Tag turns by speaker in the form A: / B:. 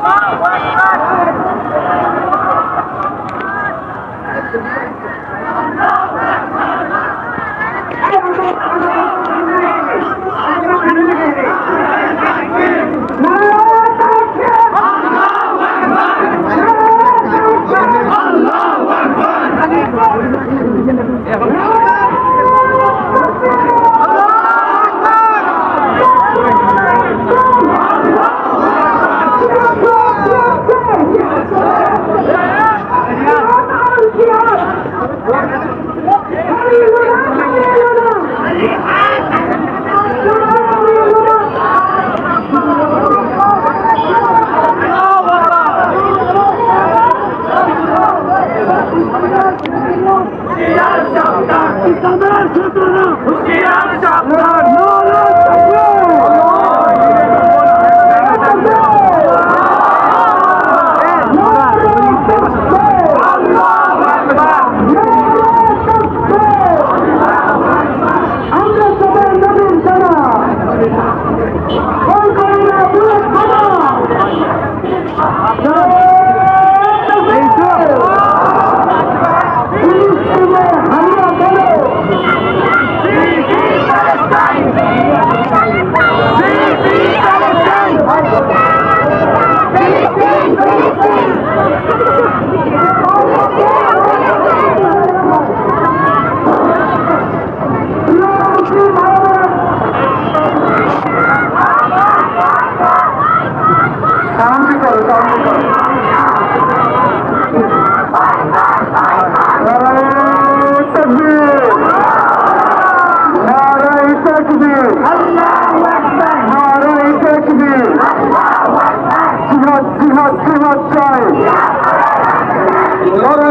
A: Wow, wow, wow.
B: তাদের ছাত্ররা হুঁশিয়ার
A: সাবধান Ignora